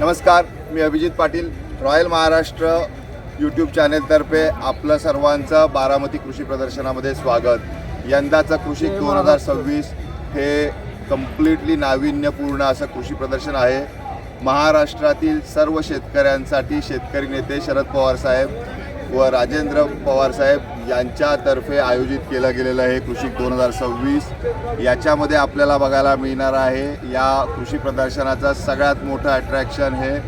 नमस्कार मी Abhijit Patil royal Maharashtra YouTube चॅनेलतर्फे आपलं सर्वांचं बारामती कृषी प्रदर्शनामध्ये स्वागत. यंदाचं कृषी दोन हजार सव्वीस हे कम्प्लिटली नाविन्यपूर्ण असं कृषी प्रदर्शन आहे. महाराष्ट्रातील सर्व शेतकऱ्यांसाठी शेतकरी नेते शरद पवार साहेब व राजेंद्र पवार साहेब यांच्यातर्फे आयोजित केलं गेलेलं आहे कृषी दोन हजार सव्वीस. याच्यामध्ये आपल्याला बघायला मिळणार आहे या कृषी प्रदर्शनाचं सगळ्यात मोठं अट्रॅक्शन हे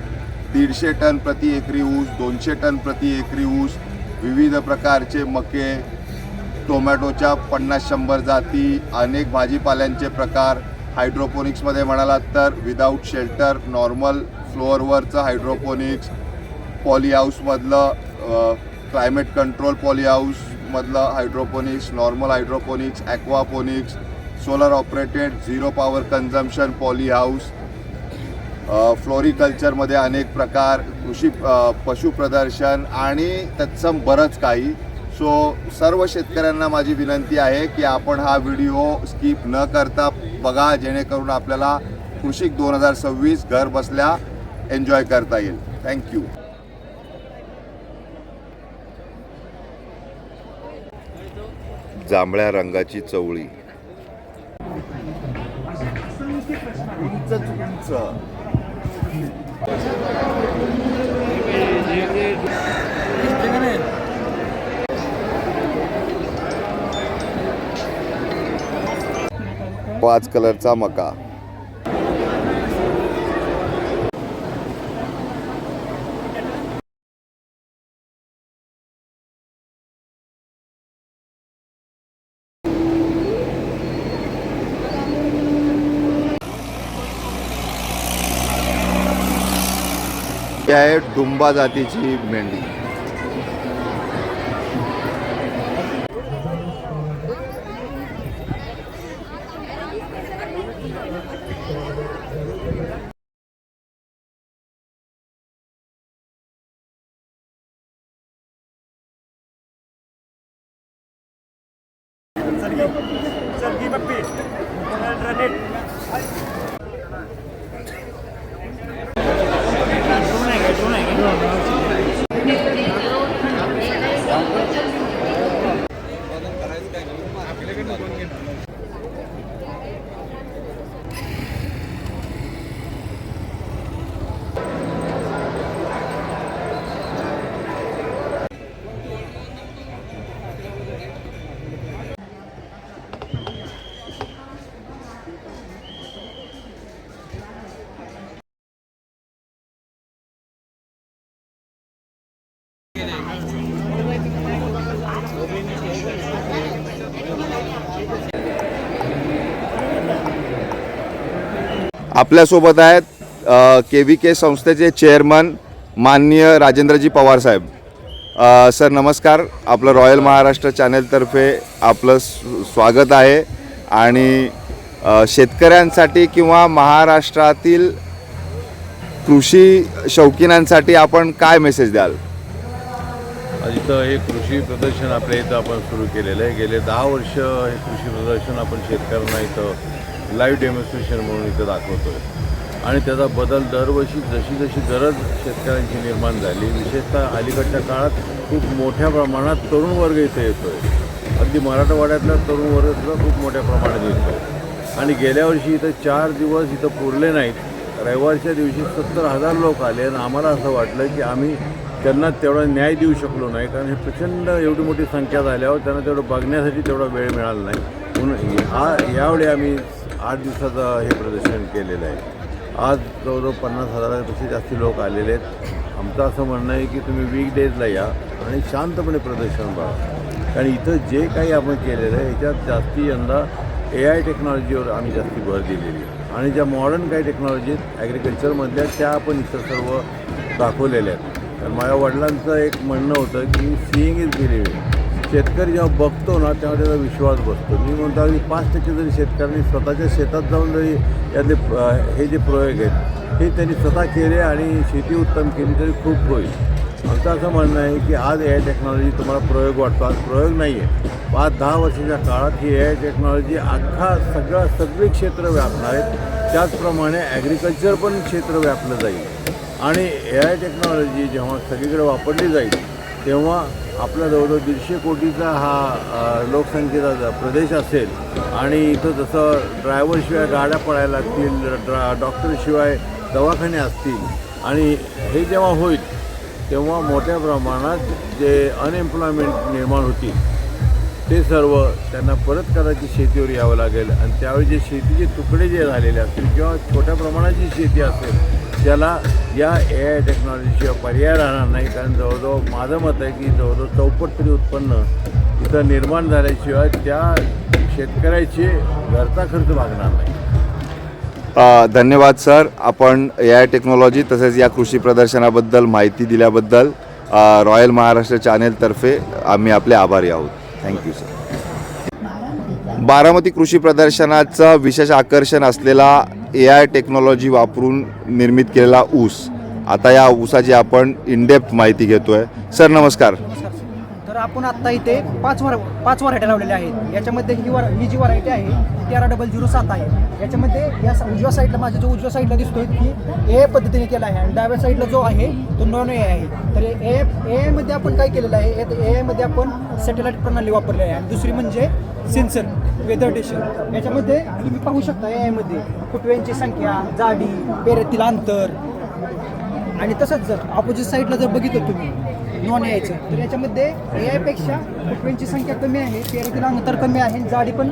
दीडशे टन प्रति एकरी ऊस दोनशे टन प्रति एकरी ऊस विविध प्रकारचे मके टोमॅटोच्या पन्नास शंभर जाती अनेक भाजीपाल्यांचे प्रकार. हायड्रोपोनिक्समध्ये म्हणालात तर विदाऊट शेल्टर नॉर्मल फ्लोअरवरचं हायड्रोपोनिक्स पॉली हाऊसमधलं climate control पॉलीहाऊसमधलं hydroponics normal hydroponics aquaponics solar operated zero power consumption polyhouse फ्लोरिकल्चरमध्ये अनेक प्रकार कृषी पशुप्रदर्शन आणि तत्सम बरंच काही. सो सर्व शेतकऱ्यांना माझी विनंती आहे की आपण हा व्हिडिओ स्किप न करता बघा जेणेकरून आपल्याला कृषिक दोन हजार सव्वीस घर बसल्या एन्जॉय करता येईल. थँक्यू जांभळ्या रंगाची चवळी. उंच उंच पाच कलरचा मका. ही आहे डुंबा जातीची मेंढी आपल्यासोबत आहेत के व्ही के संस्थेचे चेअरमन माननीय राजेंद्रजी पवार साहेब. सर नमस्कार. आपलं रॉयल महाराष्ट्र चॅनेलतर्फे आपलं स्वागत आहे. आणि शेतकऱ्यांसाठी किंवा महाराष्ट्रातील कृषी शौकीनांसाठी आपण काय मेसेज द्याल? इथं हे कृषी प्रदर्शन आपल्या इथं आपण सुरू केलेलं आहे. गेले दहा वर्ष हे कृषी प्रदर्शन आपण शेतकऱ्यांना इथं लाईव्ह डेमॉन्स्ट्रेशन म्हणून इथं दाखवतो आहे आणि त्याचा बदल दरवर्षी जशी जशी गरज शेतकऱ्यांची निर्माण झाली विशेषतः अलीकडच्या काळात खूप मोठ्या प्रमाणात तरुण वर्ग इथं येतो आहे अगदी मराठवाड्यातला तरुण वर्ग सुद्धा खूप मोठ्या प्रमाणात येतो आहे आणि गेल्या वर्षी इथं चार दिवस इथं पुरले नाहीत. रविवारच्या दिवशी सत्तर हजार लोक आले आणि आम्हाला असं वाटलं की आम्ही त्यांना तेवढा न्याय देऊ शकलो नाही. कारण हे प्रचंड एवढी मोठी संख्या झाल्यावर त्यांना तेवढं बघण्यासाठी तेवढा वेळ मिळाला नाही. म्हणून हा यावेळी आम्ही आठ दिवसाचं हे प्रदर्शन केलेलं आहे. आज जवळजवळ पन्नास हजारापेक्षा जास्त लोक आलेले आहेत. आमचं असं म्हणणं आहे की तुम्ही वीक डेजला या आणि शांतपणे प्रदर्शन बघा कारण इथं जे काही आपण केलेलं आहे ह्याच्यात जास्ती यंदा ए आय टेक्नॉलॉजीवर आम्ही जास्ती भर दिलेली आहे. आणि ज्या मॉडर्न काही टेक्नॉलॉजी आहेत ॲग्रिकल्चरमधल्या त्या आपण इथं सर्व दाखवलेल्या आहेत. तर माझ्या वडिलांचं एक म्हणणं होतं की सीईंग इज बिलिव्हिंग शेतकरी जेव्हा बघतो ना तेव्हा त्याचा विश्वास बसतो. मी म्हणतो अगदी पाच टक्के जरी शेतकऱ्यांनी स्वतःच्या शेतात जाऊन जरी यातले हे जे प्रयोग आहेत हे त्यांनी स्वतः केले आणि शेती उत्तम केली तरी खूप होईल. आमचं असं म्हणणं आहे की आज ए आय टेक्नॉलॉजी तुम्हाला प्रयोग वाटतो. आज प्रयोग नाही आहे पाच दहा वर्षाच्या काळात ही ए आय टेक्नॉलॉजी अख्खा सगळं सगळे क्षेत्र व्यापणार आहेत त्याचप्रमाणे ॲग्रिकल्चर पण क्षेत्र व्यापलं जाईल. आणि ए आय टेक्नॉलॉजी जेव्हा सगळीकडे वापरली जाईल तेव्हा आपला जवळजवळ दीडशे कोटीचा हा लोकसंख्येचा ज- प्रदेश असेल आणि इथं जसं ड्रायव्हरशिवाय गाड्या पडायला लागतील ड्रा डॉक्टरशिवाय दवाखाने असतील आणि हे जेव्हा होईल तेव्हा मोठ्या प्रमाणात जे अनएम्प्लॉयमेंट निर्माण होतील ते सर्व त्यांना परत करायची शेतीवर यावं लागेल. आणि त्यावेळी जे शेतीचे तुकडे जे झालेले असतील किंवा छोट्या प्रमाणात जी शेती असेल त्याला या ए आय टेक्नॉलॉजीशिवाय पर्याय राहणार नाही कारण जवळजवळ माझं मत आहे की जवळजवळ चौपट तरी उत्पन्न इथं निर्माण झाल्याशिवाय त्या शेतकऱ्याचे घरचा खर्च भागणार नाही. धन्यवाद सर. आपण ए आय टेक्नॉलॉजी तसेच या कृषी प्रदर्शनाबद्दल माहिती दिल्याबद्दल रॉयल महाराष्ट्र चॅनेलतर्फे आम्ही आपले आभारी आहोत. थँक्यू सर बारामती कृषी प्रदर्शनाचं विशेष आकर्षण असलेला ए आय टेक्नॉलॉजी वापरून निर्मित केलेला ऊस. आता या ऊसाची आपण इनडेप्थ माहिती घेतो आहे सर नमस्कार नमस्कार. तर आपण आत्ता इथे पाच वर पाच व्हरायट्या लावलेल्या आहेत. याच्यामध्ये ही वर ही जी व्हरायटी आहे ती तेरा डबल झिरो सात आहे. याच्यामध्ये या उजव्या साईडला माझ्या जो उजव्या साईडला दिसतोय की ए पद्धतीने केला आहे. आणि डाव्या साईडला जो आहे तो नॉन ए आहे. तर ए ए मध्ये आपण काय केलेलं आहे? ए मध्ये आपण सॅटेलाइट प्रणाली वापरली आहे. आणि दुसरी म्हणजे सेन्सर वेदर स्टेशन याच्यामध्ये तुम्ही पाहू शकता ए मध्ये फुटव्यांची संख्या जाडी पेरेतील अंतर. आणि तसंच जर ऑपोजिट साईडला जर बघितलं तुम्ही नॉन यायचं तर याच्यामध्ये ए आयपेक्षा फुटवेंची संख्या कमी आहे पेरेतील अंतर कमी आहे जाडी पण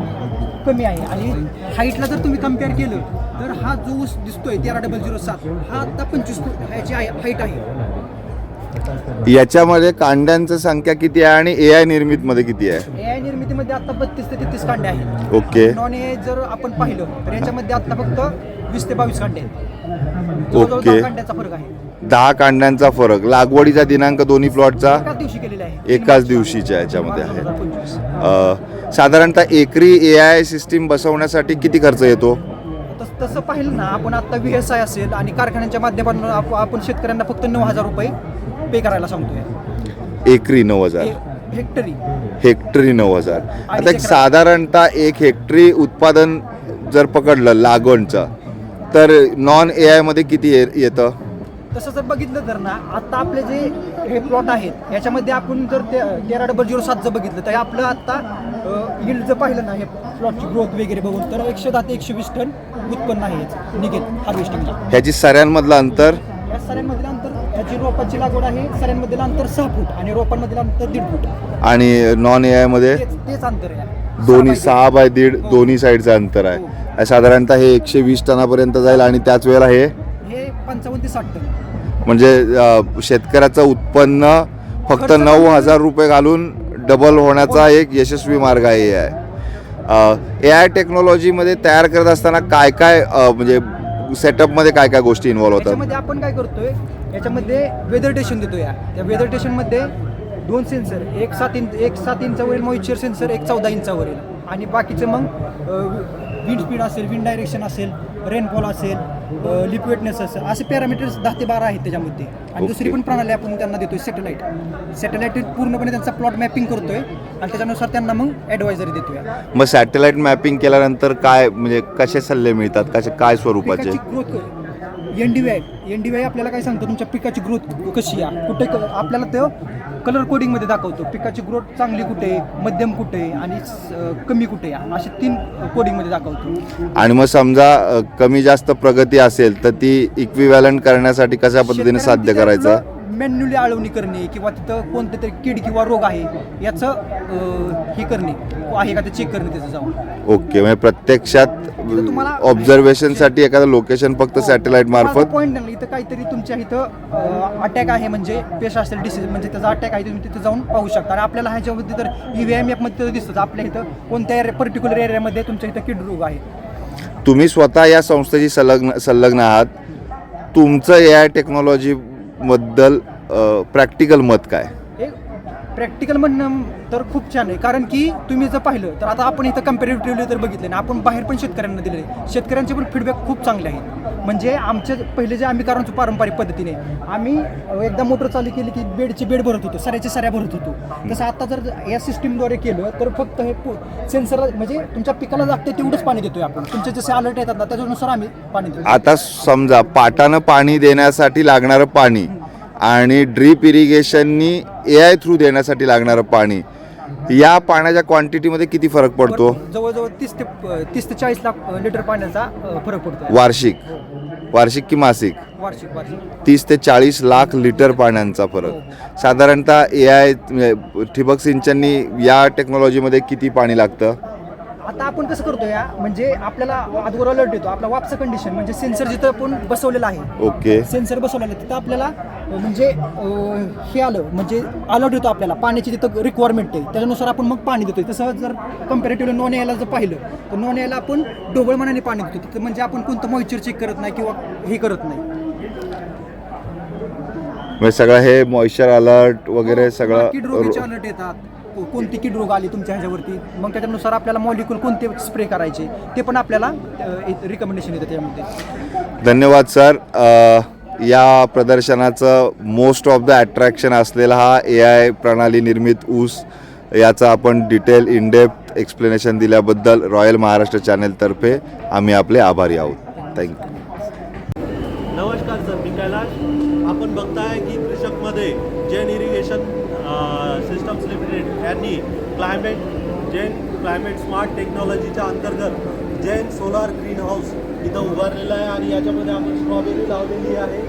कमी आहे. आणि हाईटला जर तुम्ही कंपेअर केलं तर हा जो ऊस दिसतोय तेरा डबल झिरो सात हा आता पंचवीस फूट ह्याची हाईट आहे. याच्यामध्ये कांड्यांची संख्या किती आहे आणि ए आय निर्मितमध्ये किती आहे? ए आय निर्मितीमध्ये आता बत्तीस ते तेहतीस कांडे आहेत. ओके. नॉन ए जर आपण पाहिलं तर याच्यामध्ये आता फक्त वीस ते बावीस कांडे आहेत. ओके. कांड्याचा फरक आहे. दहा कांड्यांचा फरक. लागवडीचा दिनांक दोन्ही प्लॉटचा एकाच दिवशीच्या याच्यामध्ये आहे. 2025. अ, साधारणतः एकरी ए आय सिस्टीम बसवण्यासाठी किती खर्च येतो? तस तसं पाहिलं ना आपण आता व्ही एस आय असेल आणि कारखान्यांच्या माध्यमातून आप- आपण शेतकऱ्यांना फक्त नऊ हजार रुपये पे करायला सांगतोय. एकरी नऊ हजार. हेक्टरी. हेक्टरी नऊ हजार. आता एक साधारणतः एक हेक्टरी उत्पादन जर पकडलं लागवणचं तर नॉन ए आयमध्ये किती येतं? तसं जर बघितलं तर ना आता आपले जे हे प्लॉट आहेत याच्यामध्ये आपण जर ते तेरा डबल झिरो सात जर बघितलं तर आपलं आता yield जर पाहिलं ना हे प्लॉटची ग्रोथ वगैरे बघून तर एकशे दहा ते एकशे वीस टन उत्पन्न आहे निघेल हार्वेस्टिंगला ह्याची सऱ्यांमधलं अंतर? या सऱ्यांमधलं अंतर याची रोपाची लागवड आहे सऱ्यांमधलं अंतर सहा फूट आणि रोपांमधलं अंतर दीड फूट. आणि नॉन ए आयमध्ये? तेच तेच अंतर आहे. दोन्ही सहा बाय दीड हो. दोन्ही साईडचं अंतर हो. आहे साधारणतः हे एकशे वीस टनापर्यंत जाईल आणि त्याच वेळेला हे हे पंचावन्न ते साठ टन. म्हणजे अ, शेतकऱ्याचं उत्पन्न फक्त खर्च नऊ हजार रुपये घालून डबल होण्याचा एक यशस्वी मार्ग आहे आहे ए आय टेक्नॉलॉजीमध्ये तयार करत असताना काय काय अ, म्हणजे सेटअपमध्ये काय काय गोष्टी इन्व्हॉल्व होतात? याच्यामध्ये आपण काय करतोय याच्यामध्ये वेदर स्टेशन देतो या त्या वेदर स्टेशनमध्ये दोन सेन्सर एक सात इंच एक सात इंचावरील मॉइश्चर सेन्सर एक चौदा इंचावरील. आणि बाकीचे मग विंड स्पीड असेल विंड डायरेक्शन असेल रेनफॉल असेल लिक्विडनेस असेल असे. पॅरामीटर्स दहा ते बारा आहेत त्याच्यामध्ये. आणि दुसरी पण प्रणाली आपण त्यांना देतोय सॅटेलाईट सॅटेलाईट पूर्णपणे त्यांचा प्लॉट मॅपिंग करतोय आणि त्याच्यानुसार त्यांना मग ॲडवायझरी देतोय. मग सॅटेलाइट मॅपिंग केल्यानंतर काय म्हणजे कसे सल्ले मिळतात? कसे काय स्वरूपाचे? Growth N D Y N D Y आपल्याला काय सांगतो? तुमच्या पिकाची ग्रोथ कशी आहे? कुठे क- आपल्याला तो कलर कोडिंगमध्ये दाखवतो. पिकाची ग्रोथ चांगली कुठे आहे, मध्यम कुठे आहे आणि कमी कुठे? असे तीन कोडिंगमध्ये दाखवतो. आणि मग समजा कमी जास्त प्रगती असेल तर ती इक्विव्हॅलंट करण्यासाठी कशा पद्धतीने साध्य करायचं? मॅन्युअली आळवणी करणे किंवा तिथं कोणते तरी कीड किंवा रोग आहे याचं अं, हे करणे. आहे का ते चेक करणे त्याचं जाऊन. ओके म्हणजे प्रत्यक्षात तुम्हाला- ऑब्झर्वेशनसाठी एखादं लोकेशन फक्त सॅटेलाइट मार्फत? पॉईंट नाही इथं काहीतरी तुमच्या इथं अटॅक आहे म्हणजे पेश असेल डिसीज म्हणजे त्याचा अटॅक आहे तुम्ही तिथे जाऊन पाहू शकता. आणि आपल्याला ह्याच्यामध्ये तर ई व्ही एम ॲपमध्ये दिसतं आपल्या इथं कोणत्या पर्टिक्युलर एरियामध्ये तुमच्या इथं किड रोग आहे. तुम्ही स्वतः या संस्थेशी संलग्न संलग्न आहात. तुमचं ए आय बद्दल प्रॅक्टिकल मत काय? प्रॅक्टिकल म्हणणं तर खूप छान आहे. कारण की तुम्ही जर पाहिलं तर आता आपण इथं कम्पॅरेटिव्हली तर बघितलं ना आपण बाहेर पण शेतकऱ्यांना दिलेले आहे. शेतकऱ्यांचे पण फीडबॅक खूप चांगले आहेत. म्हणजे आमचे पहिले जे आम्ही करायचो पारंपरिक पद्धतीने आम्ही एकदा मोटर चालू केली की बेडची बेड भरत होतो सऱ्याची सऱ्या भरत होतो. तसं आता जर या सिस्टीमद्वारे केलं तर फक्त हे सेन्सर म्हणजे तुमच्या पिकाला लागते तेवढंच पाणी देतोय आपण. तुमचे जसे अलर्ट येतात ना त्याच्यानुसार आम्ही पाणी देतो आता समजा पाटानं पाणी देण्यासाठी लागणारं पाणी आणि ड्रीप इरिगेशननी ए आय थ्रू देण्यासाठी लागणारं पाणी या पाण्याच्या क्वांटिटीमध्ये किती फरक पडतो? जवळजवळ तीस ते तीस ते चाळीस लाख लिटर पाण्याचा फरक पडतो. वार्षिक? वार्षिक की मासिक? वार्षिक वार्षिक. तीस ते चाळीस लाख लिटर पाण्याचा फरक. साधारणतः ए आय ठिबक सिंचननी या टेक्नॉलॉजीमध्ये किती पाणी लागतं? आता आपण कसं करतो या म्हणजे आपल्याला अगोदर अलर्ट येतो. आपला वापसा कंडिशन म्हणजे सेन्सर जिथं आपण बसवलेलं आहे. ओके. सेन्सर बसवलेलं आहे तिथं आपल्याला म्हणजे अ, हे आलं म्हणजे अलर्ट येतो आपल्याला. पाण्याची तिथं रिक्वायरमेंट आहे. त्याच्यानुसार आपण मग पाणी देतोय. तसं जर कम्पॅरेटिव्हली नॉन यायला जर पाहिलं तर नॉन यायला आपण ढोबळ मनाने पाणी देतो तिथं म्हणजे आपण कोणतं मॉइश्चर चेक करत नाही किंवा हे करत नाही. म्हणजे सगळं हे मॉइश्चर अलर्ट वगैरे कीड रोगाचे सगळं अलर्ट येतात. कोणती कीड रोग आली तुमच्या ह्याच्यावरती? मग त्याच्यानुसार आपल्याला मॉलिक्यूल कोणते स्प्रे करायचे ते पण आपल्याला रिकमेंडेशन येतं त्यामध्ये. धन्यवाद सर या प्रदर्शनाचं मोस्ट ऑफ द अट्रॅक्शन असलेला हा ए आय प्रणाली निर्मित ऊस याचा आपण डिटेल इन डेप्थ एक्सप्लेनेशन दिल्याबद्दल रॉयल महाराष्ट्र चॅनेलतर्फे आम्ही आपले आभारी आहोत. थँक्यू नमस्कार सर मी कैलाश. आपण बघताय की कृषकमध्ये जैन इरिगेशन सिस्टम्स लिमिटेड यांनी क्लायमेट जैन क्लायमेट स्मार्ट टेक्नॉलॉजीच्या अंतर्गत जैन सोलार ग्रीन हाऊस इथं उभारलेलं आहे आणि याच्यामध्ये आपण स्ट्रॉबेरी लावलेली आहे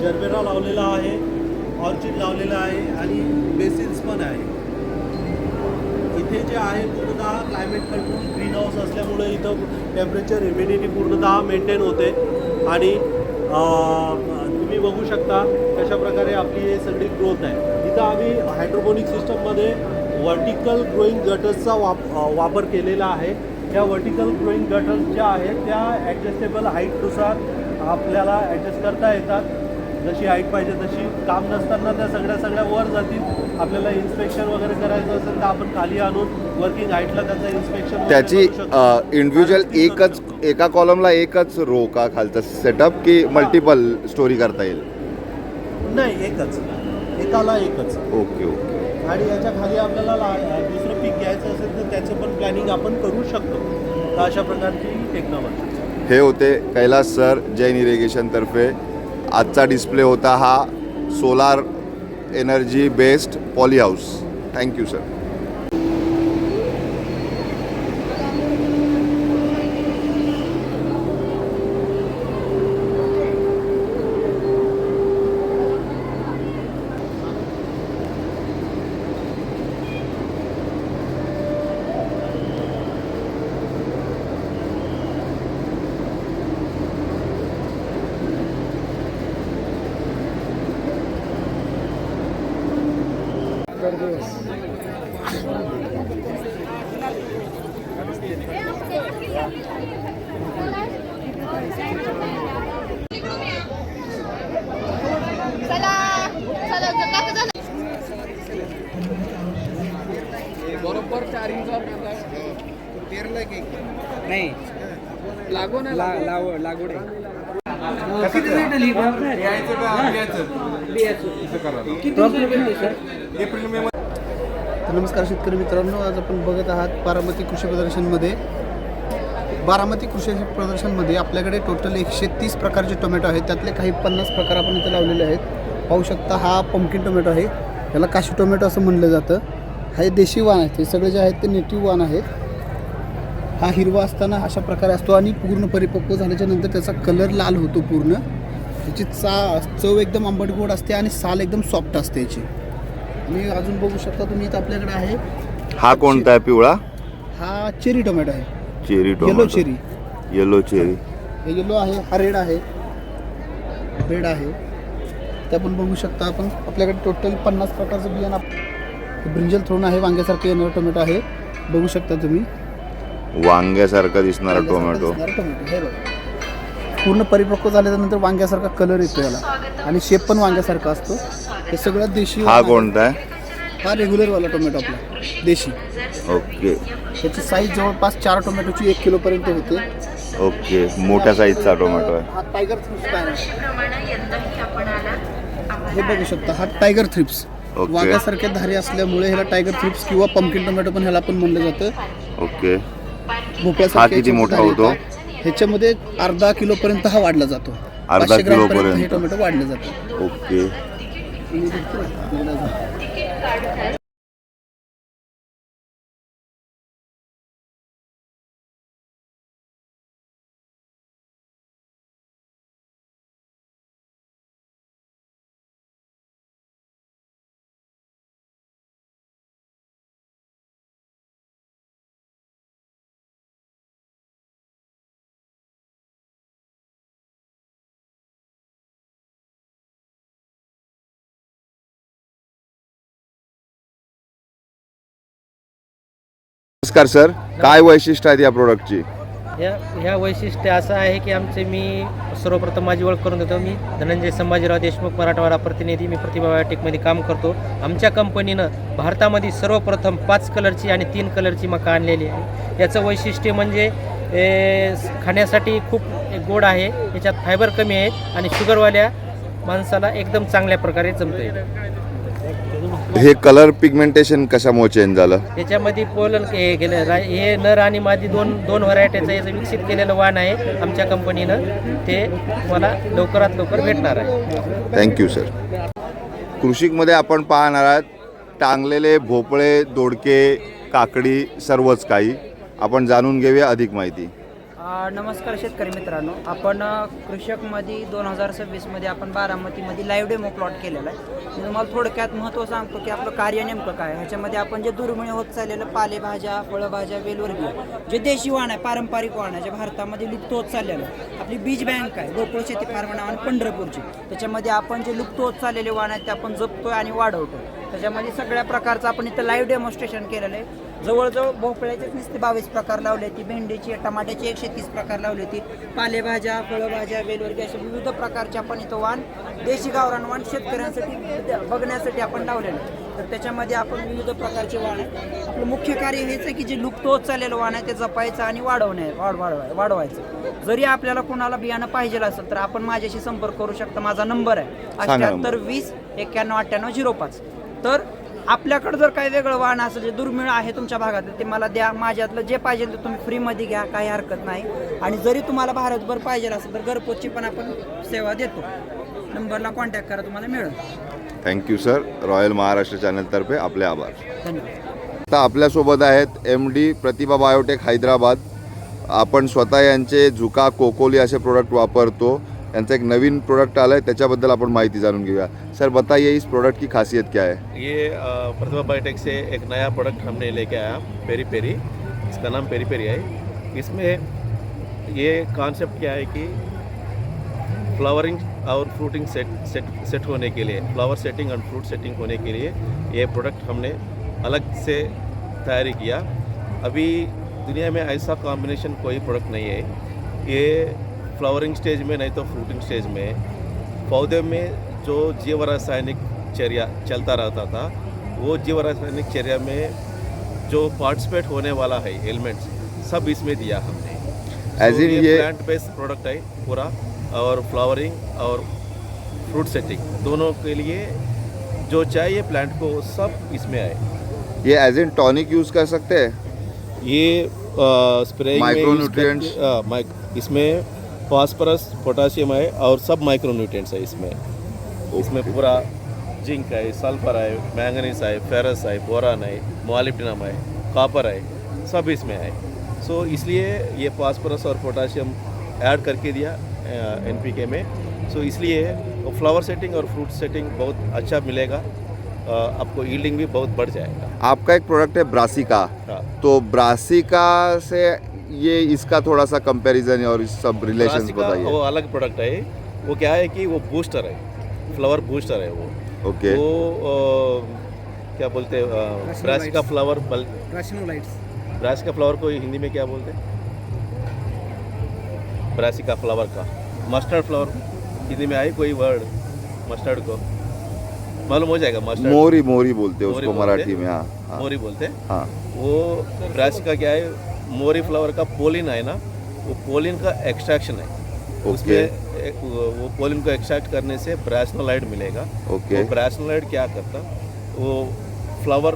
जरबेरा लावलेला आहे ऑर्चिड लावलेला आहे आणि बेसिन्स पण आहे. इथे जे आहे पूर्णतः क्लायमेट कंट्रोल ग्रीन हाऊस असल्यामुळे इथं टेम्परेचर ह्युमिडिटी पूर्णतः मेंटेन होते. आणि तुम्ही बघू शकता कशा प्रकारे आपली हे सगळी ग्रोथ आहे. इथं आम्ही हायड्रोपोनिक सिस्टममध्ये वर्टिकल ग्रोईंग गटर्सचा वाप वापर केलेला आहे. या वर्टिकल ग्रोईंग गटर्स ज्या आहेत त्या ॲडजस्टेबल हाईटनुसार आपल्याला ॲडजस्ट करता येतात. जशी हाईट पाहिजे तशी. काम नसताना त्या सगळ्या सगळ्या वर जातील. आपल्याला इन्स्पेक्शन वगैरे करायचं असेल तर आपण खाली आणून वर्किंग हाईटला त्याचं इन्स्पेक्शन त्याची इंडिव्हिज्युअल एकच एका कॉलमला एकच रो का खालचा सेटअप की मल्टिपल स्टोरी करता येईल? नाही एकच. एकाला एकच. Okay okay. आणि याच्या खाली आपल्याला दुसरं पीक घ्यायचं असेल तर त्याचं पण प्लॅनिंग आपण करू शकतो. अशा प्रकारची टेक्नॉलॉजी हे होते कैलास सर जैन इरिगेशनतर्फे आजचा डिस्प्ले होता हा solar energy based poly house thank you sir चला चला काका झालं तर नमस्कार शेतकरी मित्रांनो आज आपण बघत आहात बारामती कृषी प्रदर्शनमध्ये. बारामती कृषी प्रदर्शनमध्ये आपल्याकडे टोटल एकशे तीस प्रकारचे टोमॅटो आहेत. त्यातले काही पन्नास प्रकार आपण इथे लावलेले आहेत. पाहू शकता हा पंपकिन टोमॅटो आहे. याला काशी टोमॅटो असं म्हणलं जातं. हा हे देशी वाण आहेत हे सगळे जे आहेत ते नेटिव्ह वाण आहेत. हा हिरवा असताना अशा प्रकारे असतो आणि पूर्ण परिपक्व झाल्याच्यानंतर त्याचा कलर लाल होतो पूर्ण. त्याची चा चव एकदम आंबट गोड असते आणि साल एकदम सॉफ्ट असते याची. आणि अजून बघू शकता तुम्ही इथं आपल्याकडे आहे. हा कोणता आहे पिवळा? हा चेरी टोमॅटो आहे. Cherry yellow tomato. Cherry yellow cherry हे येलो आहे हा रेड आहे. रेड आहे. ते आपण बघू शकता आपण. आपल्याकडे टोटल पन्नास प्रकारचं बियाणं ब्रिंजल थ्रोन आहे वांग्यासारखं येणारं टोमॅटो आहे. बघू शकता तुम्ही. वांग्यासारखा दिसणारा टोमॅटो. दिसणारं टोमॅटो हे बघा. पूर्ण परिपक्व झाल्यानंतर वांग्यासारखा कलर येतो याला. आणि शेप पण वांग्यासारखा असतो. हे सगळं देशी हा. कोणता आहे? हा रेग्युलरवाला टोमॅटो आपला देशी. ओके. त्याची साईज जवळपास चार टोमॅटोची एक किलोपर्यंत होते. ओके. मोठ्या साईजचा टोमॅटो आहे. हा टायगर थ्रिप्स हे बघू शकता हा टायगर थ्रिप्स ओके. वाघासारख्या धारी असल्यामुळे ह्याला टायगर थ्रिप्स किंवा पंकिन टोमॅटो पण ह्याला पण म्हणलं जातं. ओके. भोपळ्यासारख्या हा किती मोठा होतो? ह्याच्यामध्ये अर्धा किलोपर्यंत हा वाढला जातो. अर्धा पाचशे ग्रामपर्यंत किलोपर्यंत. हे टोमॅटो वाढले जातात. ओके. नमस्कार सर. काय वैशिष्ट्य आहेत या प्रोडक्टची ह्या ह्या वैशिष्ट्य असं आहे की आमचे मी सर्वप्रथम माझी ओळख करून देतो. मी धनंजय संभाजीराव देशमुख मराठवाडा प्रतिनिधी. मी प्रतिभा बायोटेकमध्ये काम करतो. आमच्या कंपनीनं भारतामध्ये सर्वप्रथम पाच कलरची आणि तीन कलरची मका आणलेली आहे. याचं वैशिष्ट्य म्हणजे खाण्यासाठी खूप गोड आहे. याच्यात फायबर कमी आहे आणि शुगरवाल्या माणसाला एकदम चांगल्या प्रकारे जमतं हे कलर पिगमेंटेशन कशामुळे चेंज झालं? याच्यामध्ये पोलन हे रा- हे नर आणि मादी दोन दोन व्हरायटीचं याचं विकसित केलेलं वाण आहे आमच्या कंपनीनं ते मला लवकरात लवकर भेटणार आहे. थँक्यू सर कृषिकमध्ये आपण पाहणार आहात टांगलेले भोपळे दोडके काकडी सर्वच काही. आपण जाणून घेऊया अधिक माहिती. नमस्कार शेतकरी मित्रांनो. आपण कृषकमध्ये दोन हजार सव्वीसमध्ये आपण बारामतीमध्ये लाईव्ह डेमो प्लॉट केलेला आहे. मी तुम्हाला थोडक्यात महत्त्व सांगतो की आपलं कार्य नेमकं काय ह्याच्यामध्ये आपण जे दुर्मिळ होत चाललेलं पालेभाज्या फळभाज्या वेलवर्गीय जे देशी वाण आहे पारंपरिक वाण आहे जे भारतामध्ये लुप्त होत चाललेलं आहे. आपली बीज बँक आहे गोकुळ शेती फार्म नावाने पंढरपूरची. त्याच्यामध्ये आपण जे लुप्त होत चाललेले वाण आहेत ते आपण जपतोय आणि वाढवतो त्याच्यामध्ये सगळ्या प्रकारचं आपण इथं लाईव्ह डेमॉन्स्ट्रेशन केलेलं आहे. जवळजवळ भोपळ्याचेच नुसते बावीस प्रकार लावले होती भेंडीची टमाट्याची एकशे तीस प्रकार लावली होती पालेभाज्या फळभाज्या वेलवर्गीय अशा विविध प्रकारचे आपण इथं वाण देशी गावरान वाण शेतकऱ्यांसाठी बघण्यासाठी आपण लावलेलं तर त्याच्यामध्ये आपण विविध प्रकारचे वाण आहे आपलं मुख्य कार्य हेच आहे की जे लुप्त होत चाललेलं वाण आहे ते जपायचं आणि वाढवणे वाढ वाढवाय वाढवायचं. जरी आपल्याला कोणाला बियाणं पाहिजे असेल तर आपण माझ्याशी संपर्क करू शकता. माझा नंबर आहे. अठ्याहत्तर वीस एक्क्याण्णव अठ्ठ्याण्णव झिरो पाच. तर आपल्याकडं जर काही वेगळं वाहन असेल जे दुर्मिळ आहे तुमच्या भागात ते मला द्या. माझ्यातलं जे पाहिजे ते तुम्ही फ्रीमध्ये घ्या काही हरकत नाही. आणि जरी तुम्हाला भारतभर पाहिजे असेल तर घरपोचची पण आपण सेवा देतो. नंबरला कॉन्टॅक्ट करा तुम्हाला मिळेल. Thank you sir royal Maharashtra चॅनलतर्फे आपले आभार. धन्यवाद. आता आपल्यासोबत आहेत M D Pratibha biotech Hyderabad आपण स्वतः यांचे झुका कोकोली असे प्रोडक्ट वापरतो. यांचं एक नवीन प्रोडक्ट आला आहे त्याच्याबद्दल आपण माहिती जाणून घेऊया. सर, बताइए, इस प्रोडक्ट की खासियत क्या है? ये प्रतिभा बायोटेक से एक नया प्रोडक्ट हमने लेके आया पेरी पेरी इसका नाम पेरी पेरी है। इसमें ये कॉन्सेप्ट क्या है कि फ्लावरिंग और फ्रूटिंग सेट सेट सेट होने के लिए फ्लावर सेटिंग और फ्रूट सेटिंग होने के लिए ये प्रोडक्ट हमने अलग से तैयारी किया। अभी दुनिया में ऐसा कॉम्बिनेशन कोई प्रोडक्ट नहीं है। ये फ्लावरिंग स्टेज में नहीं तो फ्रूटिंग स्टेज में पौधे में जो जीव रासायनिक चर्या चलता रहता था वो जीव रासायनिक चर्या में जो पार्टिसिपेट होने वाला है एलिमेंट्स सब इसमें दिया हमने। As So, ये- प्लांट बेस्ड प्रोडक्ट है पूरा और फ्लावरिंग और फ्रूट सेटिंग दोनों के लिए जो चाहिए प्लांट को सब इसमें आए। ये एज इन टॉनिक यूज़ कर सकते हैं? ये स्प्रे Micronutrients? इसमें फास्फोरस पोटाशियम है और सब माइक्रोन्यूट्रिएंट्स है इसमें। इसमें पूरा जिंक है सल्फ़र है मैंगनीस है फेरस है बोरान है मोलिब्डेनम है कॉपर है सब इसमें है। सो so, इसलिए ये फास्फोरस और पोटाशियम ऐड करके दिया एन में। सो so, इसलिए फ्लावर सेटिंग और फ्रूट सेटिंग बहुत अच्छा मिलेगा आपको यील्डिंग भी बहुत बढ़ जाएगा। आपका एक प्रोडक्ट है ब्रासिका। हाँ। तो ब्रासिका से ये इसका थोड़ा सा कंपैरिजन और इस सब रिलेशन का वो अलग प्रोडक्ट है। वो क्या है कि वो बूस्टर है। फ्लावर बूस्टर है वो। Okay okay. वो अ, क्या बोलते हैं ब्रास का फ्लावर बल ब्रास का फ्लावर को हिंदी में क्या बोलते हैं? ब्रासी का फ्लावर का। मस्टर्ड फ्लावर हिंदी में आई कोई वर्ड मस्टर्ड को। मालूम हो जाएगा मस्टर्ड मोरी मोरी बोलते हैं उसको मराठी में हाँ हाँ। मोरी बोलते हैं। हाँ। वो ब्रासिका क्या है? मोरी फ्लावर का पोलिन है ना वो पोलिन का एक्सट्रैक्शन है। okay. उसमें एक वो पोलिन को एक्सट्रैक्ट करने से ब्रासनोलाइड मिलेगा। ओके। वो ब्रासनोलाइड क्या करता वो फ्लावर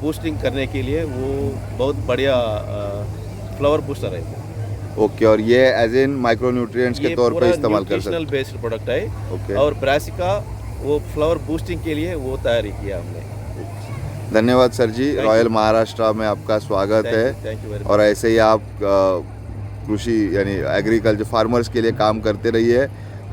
बूस्टिंग करने के लिए वो बहुत बढ़िया फ्लावर बूस्टर है। ओके और ये एज इन माइक्रो न्यूट्रिएंट्स के तौर पूरा इस्तेमाल कर सकते बेस्ड प्रोडक्ट है। ओके। और ब्रासिका वो फ्लावर बूस्टिंग के लिए वो तैयारी किया हमने। धन्यवाद sir ji. You. Royal Maharashtra में आपका स्वागत है। थैंक यू वेरी और ऐसे ही आप कृषी यानी एग्रीकल्चर फार्मर्स के लिए काम करते रहिए।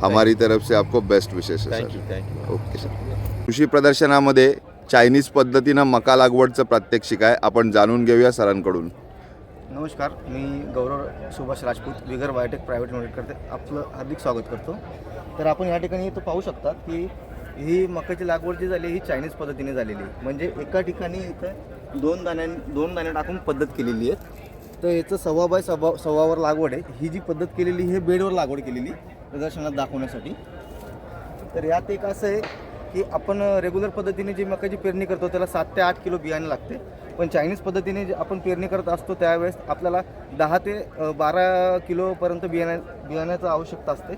हमारी तरफ से आपको बेस्ट विशेष है thank you sir thank you okay sir कृषी प्रदर्शनामध्ये चायनीज पद्धतीनं मका लागवडचं प्रात्यक्षिक आहे. आपण जाणून घेऊया सरांकडून. नमस्कार मी Gaurav Subhash Rajput Vigor biotech private limited करते. आपलं हार्दिक स्वागत करतो. तर आपण या ठिकाणी इथं पाहू शकता की ही मकाची लागवड जी झाली ही चायनीज पद्धतीने झालेली आहे. म्हणजे एका ठिकाणी इथं दोन दाण्या दोन दाणे टाकून पद्धत केलेली आहे तर याचं सव्वा बाय सव्वा सव्वावर लागवड आहे. ही जी पद्धत केलेली हे बेडवर लागवड केलेली प्रदर्शनात दाखवण्यासाठी. तर यात एक असं आहे की आपण रेग्युलर पद्धतीने जी मकाची पेरणी करतो त्याला सात ते आठ किलो बियाणे लागते. पण चायनीज पद्धतीने जे आपण पेरणी करत असतो त्यावेळेस आपल्याला दहा ते बारा किलोपर्यंत बियाण्या बियाण्याचं आवश्यकता असते.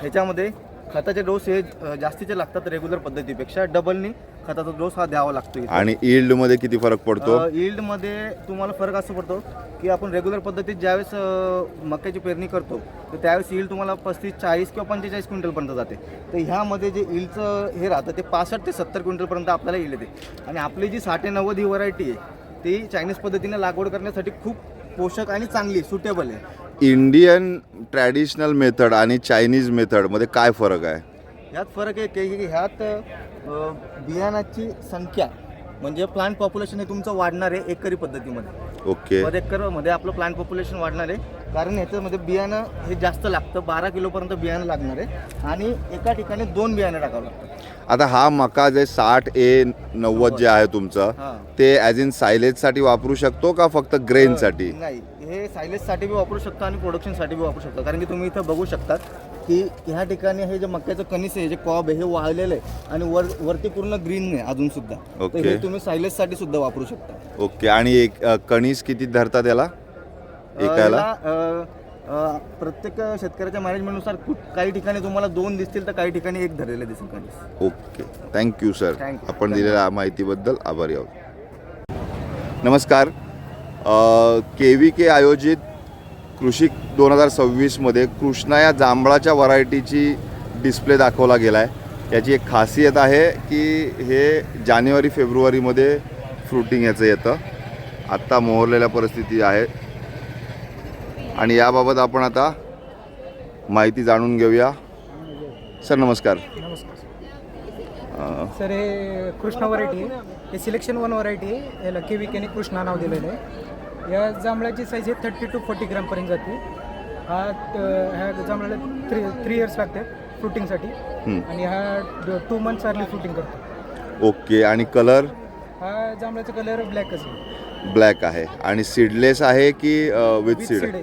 ह्याच्यामध्ये खताचे डोस हे जास्तीचे लागतात रेग्युलर पद्धतीपेक्षा. डबलनी खताचा डोस हा द्यावा लागतो. आणि yield मध्ये किती फरक पडतो? अ, यील्डमध्ये तुम्हाला फरक असं पडतो की आपण रेग्युलर पद्धतीत ज्यावेळेस मक्याची पेरणी करतो तर त्यावेळेस यील्ड तुम्हाला पस्तीस चाळीस किंवा पंचेचाळीस क्विंटलपर्यंत जाते. तर ह्यामध्ये जे यील्डचं हे राहतं ते पासष्ट ते सत्तर क्विंटलपर्यंत आपल्याला यील्ड येते. आणि आपली जी साठे नव्वद ही व्हरायटी आहे ती चायनीज पद्धतीने लागवड करण्यासाठी खूप पोषक आणि चांगली सुटेबल आहे. इंडियन ट्रॅडिशनल मेथड आणि चायनीज मेथडमध्ये काय फरक आहे? ह्यात फरक आहे की ह्यात अ, बियाणाची संख्या म्हणजे प्लांट पॉप्युलेशन हे तुमचं वाढणार आहे एकरी पद्धतीमध्ये. ओके. पर एकरमध्ये आपलं प्लांट पॉप्युलेशन वाढणार आहे. कारण ह्याच्यामध्ये बियाणं हे जास्त लागतं. बारा किलोपर्यंत बियाणं लागणार आहे. आणि एका ठिकाणी दोन बियाणं टाकावं लागतं. आता हा मका जे साठ ए नव्वद जे आहे तुमचं हां. ते ॲज इन सायलेजसाठी वापरू शकतो का फक्त ग्रेनसाठी नाही. हे सायलेजसाठी बी वापरू शकतो आणि प्रोडक्शनसाठी बी वापरू शकतो. कारण की तुम्ही इथं बघू शकतात की ह्या ठिकाणी हे जे मक्याचं कणीस आहे जे कॉब आहे हे वाळलेलं आहे आणि वर वरती पूर्ण ग्रीन आहे अजून सुद्धा. तर ओके. हे तुम्ही सायलेजसाठी सुद्धा वापरू शकता. ओके. आणि एक अ, कणीस किती धरतात याला? अ, एकाला? याला, अ, अ, प्रत्येक शेतकऱ्याच्या मॅनेजमेंटनुसार कुठ- काही ठिकाणी तुम्हाला दोन दिसतील तर काही ठिकाणी एक धरलेले दिसेल कणीस ओके. Thank you sir. आपण दिलेल्या माहितीबद्दल आभारी आहोत. नमस्कार. के व्ही के आयोजित कृषी दोन हजार सव्वीसमध्ये कृष्णा या जांभळाच्या व्हरायटीची डिस्प्ले दाखवला गेला आहे याची एक खासियत आहे की हे जानेवारी फेब्रुवारीमध्ये फ्रुटिंग याचं येतं. आत्ता मोहरलेल्या परिस्थिती आहे. आणि याबाबत आपण आता माहिती जाणून घेऊया. सर नमस्कार. अ, सर हे कृष्णा व्हरायटी हे सिलेक्शन वन व्हरायटी आहे. याला के केने कृष्णा नाव दिलेलं आहे. या जांभळाची साईज आहे थर्टी टू फोर्टी ग्रामपर्यंत जाते. हा ह्या जांभळाला थ्री थ्री इयर्स लागते फ्रुटिंगसाठी हं. आणि हा टू मंथ्स अर्ली फ्रुटिंग करतो. ओके आणि कलर हा जांभळाचा कलर ब्लॅकच आहे. ब्लॅक आहे. आणि सीडलेस आहे की विथ सीड.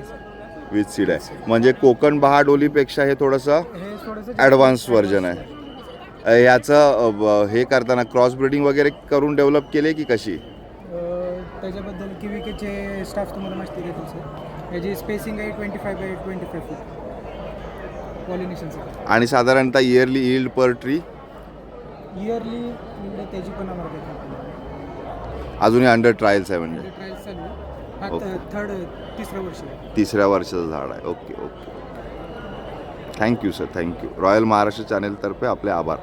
विथ सीड आहे. म्हणजे कोकण बहाडोलीपेक्षा हे थोडंसं हे थोडंसं ॲडव्हान्स व्हर्जन आहे याचं हे करताना क्रॉस ब्रिडिंग वगैरे करून डेव्हलप केले की कशी? त्याच्याबद्दल के व्ही केचे स्टाफ तुम्हाला माहिती देतील सर याची स्पेसिंग आहे twenty five by twenty five foot पॉलिनेशनसाठी आणि साधारणतः yearly yield per tree yearly त्याची पण आम्हाला. अजूनही अंडर ट्रायल्स आहे म्हणजे. ट्रायल्स चालू ओके. थर्ड तिसरं वर्ष आहे. तिसऱ्या वर्षाचं झाड आहे. Okay okay thank you sir thank you royal Maharashtra चॅनेलतर्फे आपले आभार.